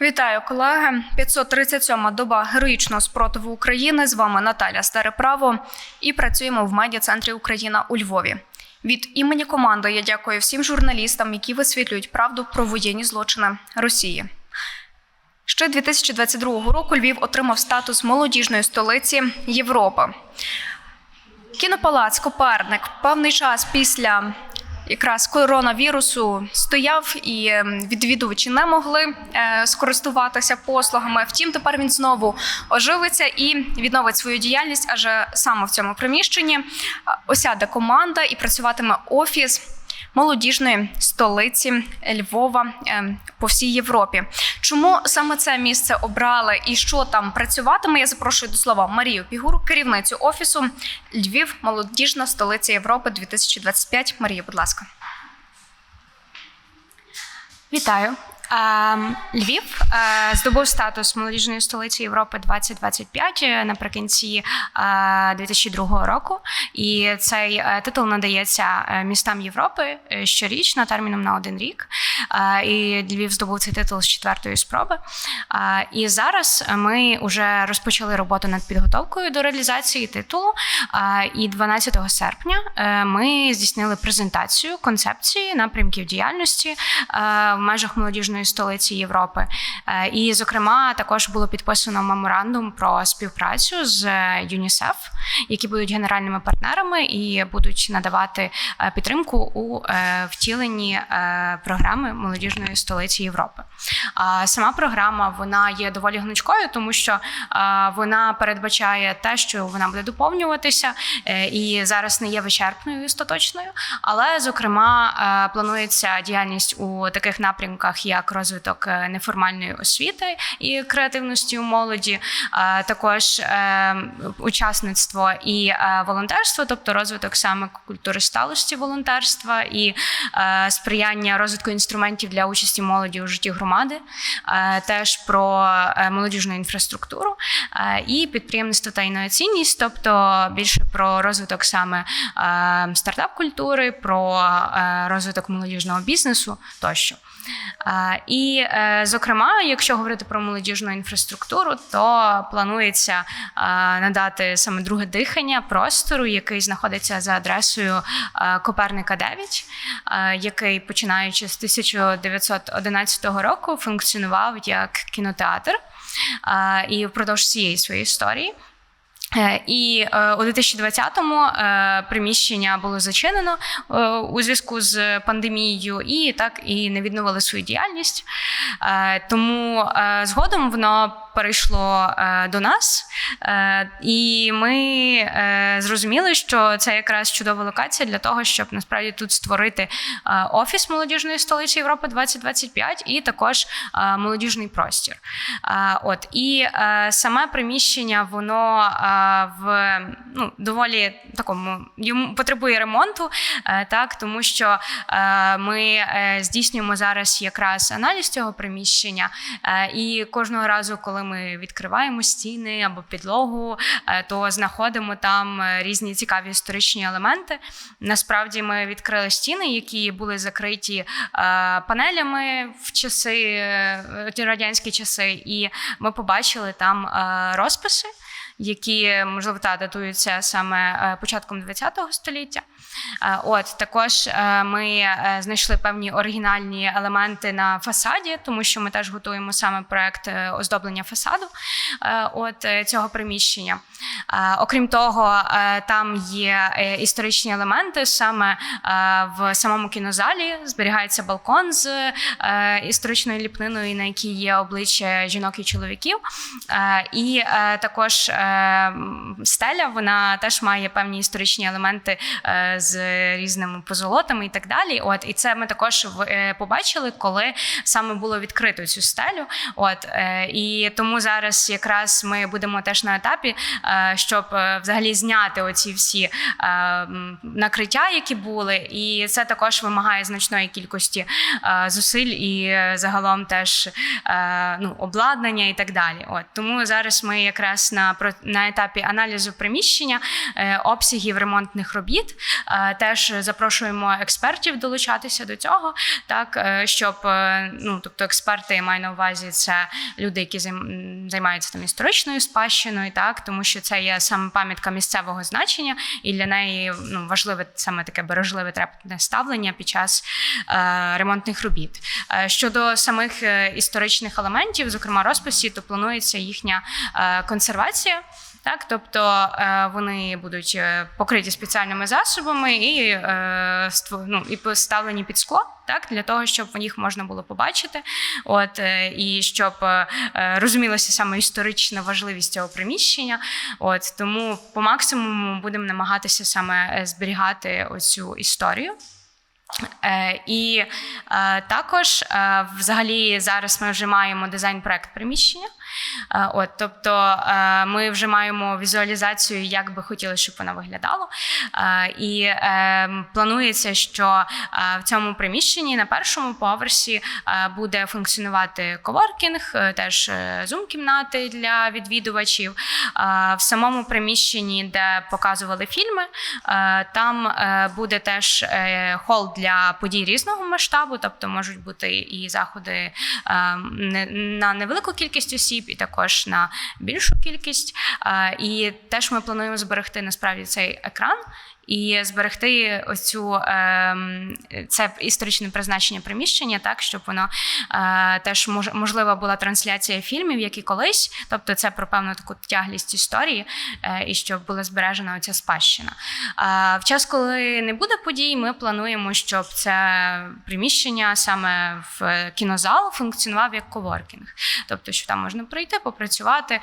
Вітаю, колеги. 537-ма доба героїчного спротиву України. З вами Наталя Стареправо і працюємо в медіа-центрі Україна у Львові. Від імені команди я дякую всім журналістам, які висвітлюють правду про воєнні злочини Росії. Ще 2022 року Львів отримав статус молодіжної столиці Європи. Кінопалац Коперник певний час після якраз коронавірусу стояв і ем, відвідувачі не могли е, скористуватися послугами. Втім, тепер він знову оживиться і відновить свою діяльність, адже саме в цьому приміщенні е, осяде команда і працюватиме офіс. Молодіжної столиці Львова е, по всій Європі. Чому саме це місце обрали і що там працюватиме? Я запрошую до слова Марію Пігуру, керівницю офісу Львів, молодіжна столиця Європи 2025. Марія, будь ласка. Вітаю. Львів е, здобув статус молодіжної столиці Європи 2025 е, наприкінці е, 2002 року. І цей е, титул надається е, містам Європи е, щорічно терміном на один рік. Е, І Львів здобув цей титул з четвертої спроби. Е, І зараз ми вже розпочали роботу над підготовкою до реалізації титулу. Е, І 12 серпня е, ми здійснили презентацію концепції напрямків діяльності е, в межах молодіжної столиці Європи. Е, І, зокрема, також було підписано меморандум про співпрацю з ЮНІСЕФ, які будуть генеральними партнерами і будуть надавати е, підтримку у е, втіленні е, програми молодіжної столиці Європи. Сама програма вона є доволі гнучкою, тому що е, вона передбачає те, що вона буде доповнюватися е, і зараз не є вичерпною і остаточною. Але, зокрема, е, планується діяльність у таких напрямках, як розвиток е, неформальної освіти і креативності у молоді, е, також е, учасництво і волонтерство, тобто розвиток саме культури сталості волонтерства і сприяння розвитку інструментів для участі молоді у житті громади, теж про молодіжну інфраструктуру і підприємництво та інноваційність, тобто більше про розвиток саме стартап-культури, про розвиток молодіжного бізнесу тощо. І, е, зокрема, якщо говорити про молодіжну інфраструктуру, то планується надати саме друге дихання простору, який знаходиться за адресою Коперника 9, е, який починаючи з 1911 року функціонував як кінотеатр і впродовж всієї своєї історії. Е, І е, у 2020-му е, приміщення було зачинено у зв'язку з пандемією, і так і не відновили свою діяльність. Тому згодом воно перейшло до нас, і ми зрозуміли, що це якраз чудова локація для того, щоб насправді тут створити офіс молодіжної столиці Європи 2025 і також молодіжний простір. От і саме приміщення воно в ну, доволі такому йому потребує ремонту, е, так тому що е, ми е, здійснюємо зараз якраз аналіз цього приміщення, і кожного разу, коли ми відкриваємо стіни або підлогу, то знаходимо там різні цікаві історичні елементи. Насправді ми відкрили стіни, які були закриті панелями в часи радянські часи, і ми побачили там розписи. Які можливо та датуються саме е, початком ХХ століття. Е, От також е, ми знайшли певні оригінальні елементи на фасаді, тому що ми теж готуємо саме проект оздоблення фасаду от цього приміщення. Окрім того, там є історичні елементи. Саме в самому кінозалі зберігається балкон з історичною ліпниною, на якій є обличчя жінок і чоловіків. І також стеля вона теж має певні історичні елементи е, з різними позолотами і так далі. От і це ми також е, побачили, коли саме було відкрито цю стелю. От е, і тому зараз якраз ми будемо теж на етапі, щоб взагалі зняти оці всі накриття, які були, і це також вимагає значної кількості зусиль і загалом теж ну, обладнання і так далі. От тому зараз ми якраз на про- на етапі аналізу приміщення, е, обсягів ремонтних робіт. Е, Теж запрошуємо експертів долучатися до цього, так е, щоб ну тобто експерти я маю на увазі це люди, які займаються там історичною спадщиною, так тому що це є саме пам'ятка місцевого значення, і для неї ну важливе саме таке бережливе трепетне ставлення під час е, ремонтних робіт. Щодо самих історичних елементів, зокрема розписі, то планується їхня консервація. Так, тобто е, вони будуть е, покриті спеціальними засобами і, е, ну, і поставлені під скло, так, для того, щоб їх можна було побачити. От, і щоб е, саме історична важливість цього приміщення. От, тому по максимуму будемо намагатися саме зберігати оцю історію. Е, і е, також, е, взагалі, зараз ми вже маємо дизайн-проект приміщення. Е, от, тобто е, ми вже маємо візуалізацію, як би хотіли, щоб вона виглядала. Е, і е, планується, що в цьому приміщенні на першому поверсі буде функціонувати коворкінг, теж зум-кімнати для відвідувачів. В самому приміщенні, де показували фільми, там буде теж хол для подій різного масштабу, тобто можуть бути і заходи е, на невелику кількість осіб, і також на більшу кількість. І теж ми плануємо зберегти насправді цей екран. І зберегти оцю ем, це історичне призначення приміщення, так щоб воно е, теж мож, можлива була трансляція фільмів, як і колись. Тобто, це про певну таку тяглість історії, е, і щоб була збережена оця спадщина. Е, в час, коли не буде подій, ми плануємо, щоб це приміщення саме в кінозал функціонував як коворкінг. Тобто, що там можна прийти, попрацювати.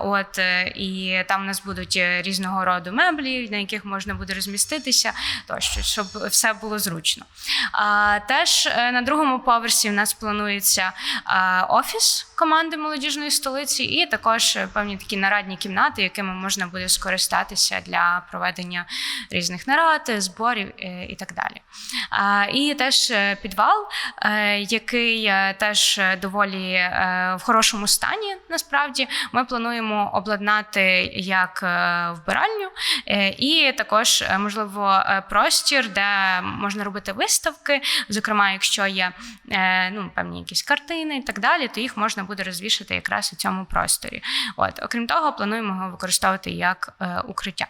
От і там у нас будуть різного роду меблі, на яких можна буде розміститися, тощо, щоб все було зручно. Теж е, на другому поверсі в нас планується офіс команди молодіжної столиці, і також е, певні такі нарадні кімнати, якими можна буде скористатися для проведення різних нарад, зборів е, і так далі. І теж е, підвал, е, який е, теж е, доволі е, в хорошому стані. Насправді ми плануємо обладнати як е, вбиральню, е, і також е, можливо е, простір, де можна робити виставки. Зокрема, якщо є е, ну, певні якісь картини і так далі, то їх можна буде розвішати якраз у цьому просторі. От, окрім того, плануємо його використовувати як е, укриття.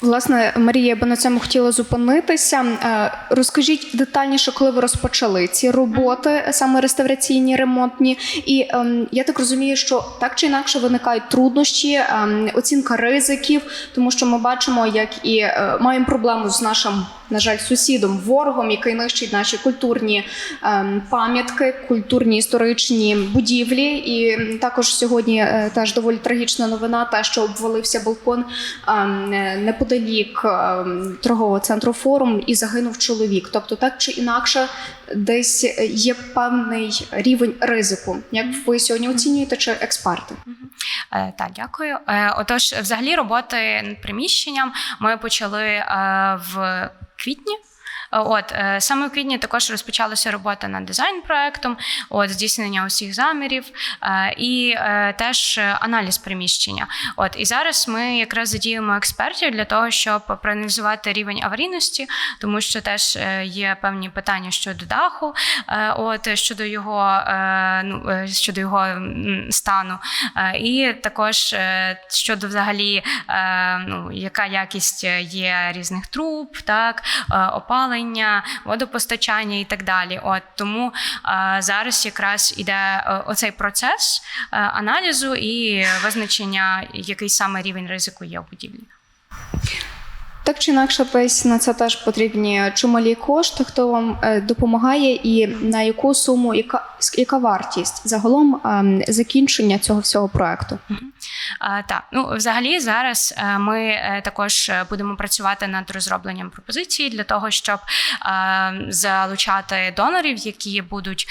Власне, Марія, я би на цьому хотіла зупинитися. Е, Розкажіть детальніше, коли ви розпочали ці роботи, саме реставраційні, ремонтні. І ем, я так розумію, що так чи інакше виникають труднощі, ем, оцінка ризиків, тому що ми бачимо, як і е, маємо проблему з нашим, на жаль, сусідом, ворогом, який нищить наші культурні ем, пам'ятки, культурні історичні будівлі. І також сьогодні е, теж доволі трагічна новина, та що обвалився балкон ем, неподалік ем, торгового центру форум і загинув чоловік. Тобто, так чи інакше, десь є певний рівень ризику. Як ви сьогодні оцінюєте чи експерти? Е, Так, дякую. Е, Отож, взагалі, роботи над приміщенням ми почали в квітні. От е, саме в квітні також розпочалася робота над дизайн-проектом, от здійснення усіх замірів е, і е, теж аналіз приміщення. От і зараз ми якраз задіємо експертів для того, щоб проаналізувати рівень аварійності, тому що теж є певні питання щодо даху, от щодо його ну щодо його стану, і також щодо взагалі, ну яка якість є різних труб, так е, опалення, водопостачання і так далі. От тому е, зараз якраз іде е, оцей процес е, аналізу і визначення, який саме рівень ризику є в будівлі. Так чи інакше, десь на це теж потрібні чималі кошти. Хто вам допомагає, і на яку суму, яка яка вартість загалом ем, закінчення цього всього проекту? Так, ну взагалі зараз е, ми е, також е, будемо працювати над розробленням пропозиції для того, щоб залучати донорів, які будуть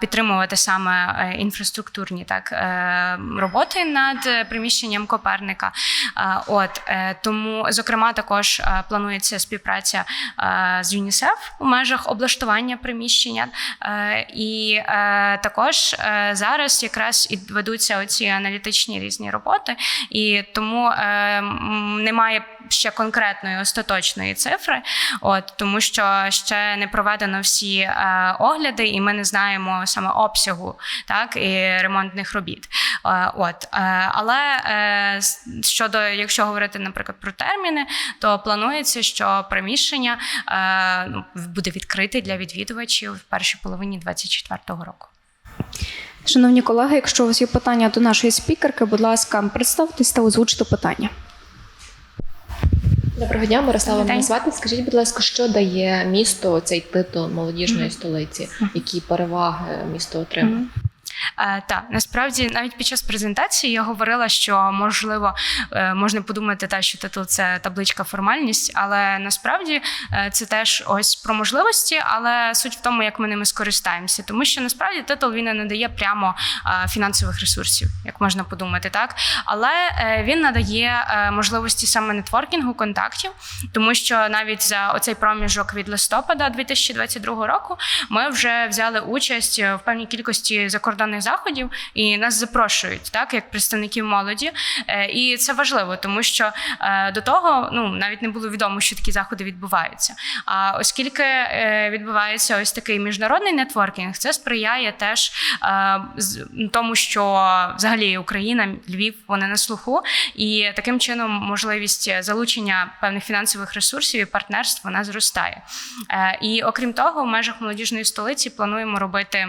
підтримувати саме інфраструктурні так роботи над приміщенням Коперника. От тому, зокрема, також планується співпраця з ЮНІСЕФ у межах облаштування приміщення. І також зараз якраз і ведуться оці аналітичні різні роботи роботи, і тому е, немає ще конкретної остаточної цифри, от тому що ще не проведено всі е, огляди, і ми не знаємо саме обсягу так і ремонтних робіт. Е, от е, але е, щодо, якщо говорити, наприклад, про терміни, то планується, що приміщення е, ну, буде відкрите для відвідувачів в першій половині 2024 року. Шановні колеги, якщо у вас є питання до нашої спікерки, будь ласка, представтесь та озвучте питання. Доброго дня, Мирослава мене звати. Скажіть, будь ласка, що дає місто цей титул молодіжної Мгм. столиці? Які переваги місто отримує? Е, так, насправді навіть під час презентації я говорила, що можливо е, можна подумати, та що титул це табличка формальність, але насправді е, це теж ось про можливості, але суть в тому, як ми ними скористаємося. Тому що насправді титул він не надає прямо е, фінансових ресурсів, як можна подумати, так але е, він надає е, можливості саме нетворкінгу, контактів, тому що навіть за оцей проміжок від листопада 2022 року ми вже взяли участь в певній кількості закордонних заходів, і нас запрошують, так як представників молоді. Е, І це важливо, тому що е, до того ну навіть не було відомо, що такі заходи відбуваються. А оскільки е, відбувається ось такий міжнародний нетворкінг, це сприяє теж тому, що взагалі Україна, Львів, вони на слуху, і таким чином можливість залучення певних фінансових ресурсів і партнерств вона зростає. І окрім того, в межах молодіжної столиці плануємо робити.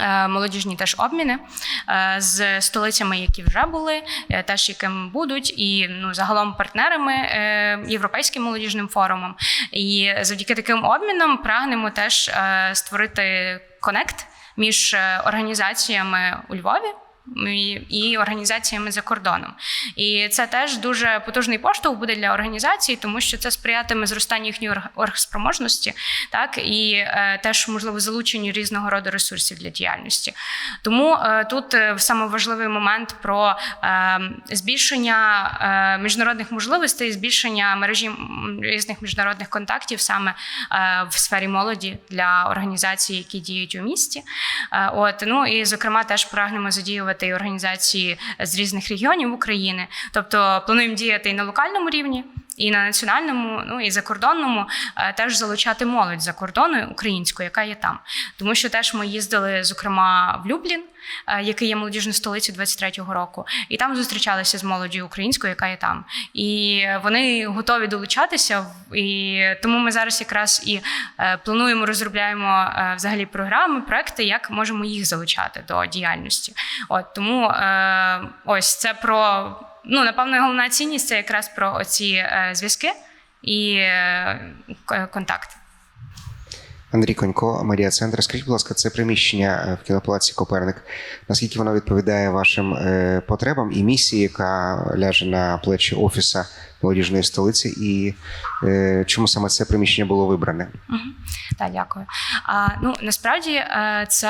Е, Молодіжні теж обміни е, з столицями, які вже були, е, теж яким будуть, і ну загалом партнерами європейським молодіжним форумом. І завдяки таким обмінам прагнемо теж створити конект між організаціями у Львові. І, і організаціями за кордоном, і це теж дуже потужний поштовх буде для організацій, тому що це сприятиме зростанню їхньої орг- оргспроможності, так і е, теж можливо залученню різного роду ресурсів для діяльності. Тому е, тут е, саме важливий момент про е, збільшення е, міжнародних можливостей, збільшення мережі різних міжнародних контактів саме е, в сфері молоді для організацій, які діють у місті. Е, От ну і зокрема теж прагнемо задіювати і організації з різних регіонів України. Тобто плануємо діяти і на локальному рівні. І на національному, ну і закордонному е, теж залучати молодь за кордону українську, яка є там. Тому що теж ми їздили, зокрема, в Люблін, е, який є молодіжною столицею 23-го року, і там зустрічалися з молоддю українською, яка є там. І вони готові долучатися. І тому ми зараз якраз і е, плануємо, розробляємо взагалі програми, проекти, як можемо їх залучати до діяльності. От тому ось це про ну напевно головна цінність це якраз про оці е, зв'язки і контакт. контакти. Андрій Конько, Марія Центр. Скажіть, будь ласка, це приміщення е, в кінопалаці Коперник. Наскільки воно відповідає вашим е, потребам і місії, яка ляже на плечі офіса молодіжної столиці, і е, чому саме це приміщення було вибране? Так, дякую. А, ну насправді е, це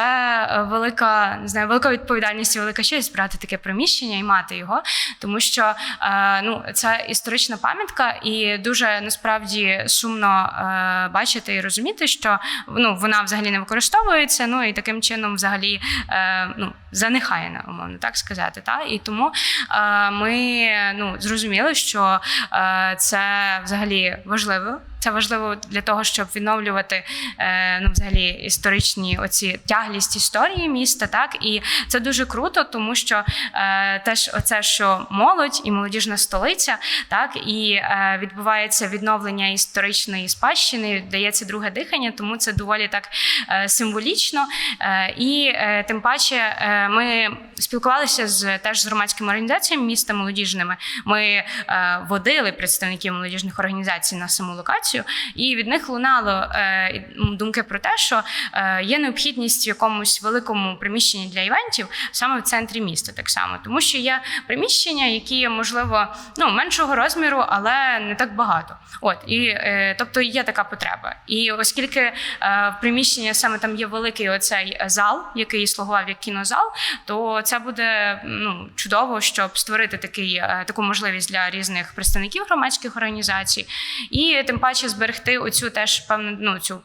е, велика не знаю, велика відповідальність і велика честь брати таке приміщення і мати його, тому що е, ну це історична пам'ятка, і дуже насправді сумно бачити і розуміти, що ну вона взагалі не використовується. Ну і таким чином, взагалі, ну занехає, умовно так сказати. Та і тому е, ми ну зрозуміли, що е, це взагалі важливо. Це важливо для того, щоб відновлювати е, ну, взагалі історичні оці тяглість історії міста. Так і це дуже круто, тому що е, теж оце, що молодь і молодіжна столиця, так і е, відбувається відновлення історичної спадщини, дається друге дихання, тому це доволі так символічно. І тим паче ми спілкувалися з теж з громадськими організаціями міста молодіжними. Ми водили представників молодіжних організацій на саму локацію, і від них лунало е, думки про те, що е, є необхідність в якомусь великому приміщенні для івентів саме в центрі міста, так само, тому що є приміщення, які можливо ну меншого розміру, але не так багато. От і е, тобто є така потреба. І оскільки в приміщенні саме там є великий оцей зал, який слугував як кінозал, то це буде ну чудово, щоб створити такий таку можливість для різних представників громадських організацій, і тим паче. Хоче зберегти оцю теж певну ну цю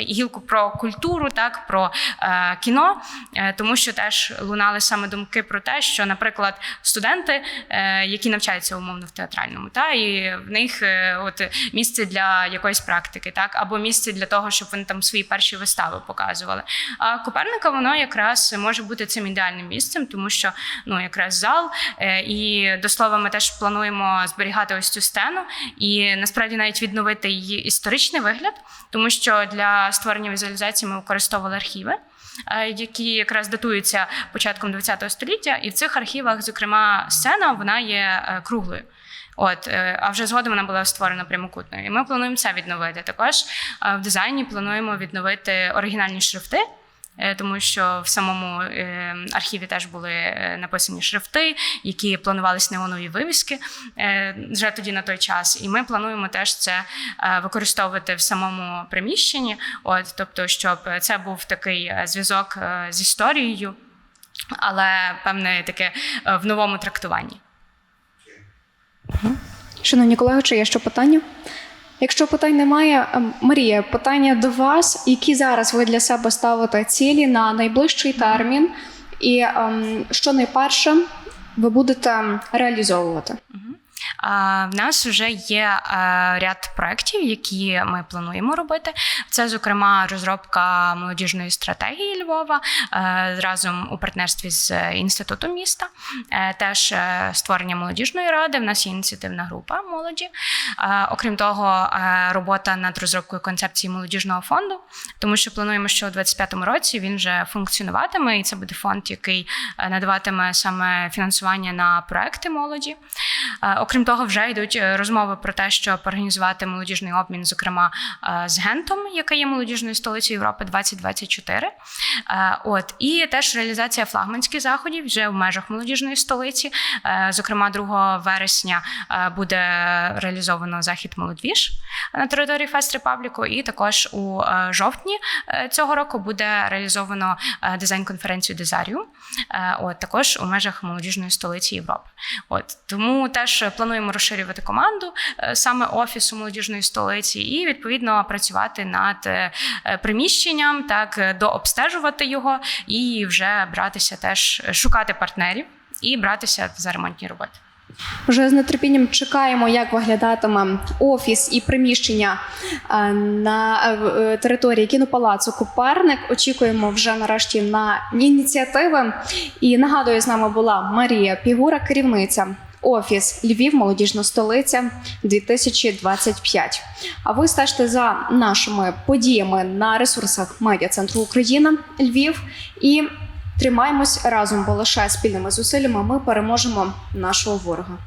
гілку про культуру, так про е, кіно, е, тому що теж лунали саме думки про те, що, наприклад, студенти, е, які навчаються умовно в театральному, та і в них е, от місце для якоїсь практики, так або місце для того, щоб вони там свої перші вистави показували. А Коперника воно якраз може бути цим ідеальним місцем, тому що ну якраз зал, е, і до слова, ми теж плануємо зберігати ось цю сцену і насправді навіть відновити її історичний вигляд, тому що для створення візуалізації ми використовували архіви. е, Які якраз датуються початком ХХ століття, і в цих архівах, зокрема, сцена вона є е, круглою. От, е, а вже згодом вона була створена прямокутною. І ми плануємо це відновити. Також в дизайні плануємо відновити оригінальні шрифти. Е, Тому що в самому е, архіві теж були е, написані шрифти, які планувалися неонові вивіски вже тоді на той час. І ми плануємо теж це використовувати в самому приміщенні. От, тобто, щоб це був такий зв'язок з історією, але певне таке в новому трактуванні. Шановні колеги, чи є ще питання? Якщо питань немає, ем, Марія, питання до вас, які зараз ви для себе ставите цілі на найближчий термін, і ем, що найперше ви будете реалізовувати? В нас вже є е, ряд проєктів, які ми плануємо робити. Це, зокрема, розробка молодіжної стратегії Львова е, разом у партнерстві з інститутом міста. Е, Теж створення молодіжної ради. В нас є ініціативна група молоді. Окрім того, робота над розробкою концепції молодіжного фонду, тому що плануємо, що у 2025 році він вже функціонуватиме, і це буде фонд, який надаватиме саме фінансування на проекти молоді. Окрім того, вже йдуть е, розмови про те, щоб організувати молодіжний обмін, зокрема е, з Гентом, яка є молодіжною столицею Європи 2024. Е, От і теж реалізація флагманських заходів вже в межах молодіжної столиці. Зокрема, 2 вересня буде реалізовано захід Молодвіж на території Фест Репабліку, і також у жовтні цього року буде реалізовано дизайн-конференцію Дезаріум, от також у межах молодіжної столиці Європи. От тому теж плануємо розширювати команду е, саме офісу молодіжної столиці, і відповідно працювати над е, приміщенням, так е, дообстежувати його і вже братися теж шукати партнерів і братися за ремонтні роботи. Вже з нетерпінням чекаємо, як виглядатиме офіс і приміщення на території кінопалацу Коперник. Очікуємо вже нарешті на ініціативи. І нагадую, з нами була Марія Пігура, керівниця. Офіс Львів, молодіжна столиця 2025. А ви стежте за нашими подіями на ресурсах медіа центру Україна Львів і тримаємось разом, бо лише спільними зусиллями ми переможемо нашого ворога.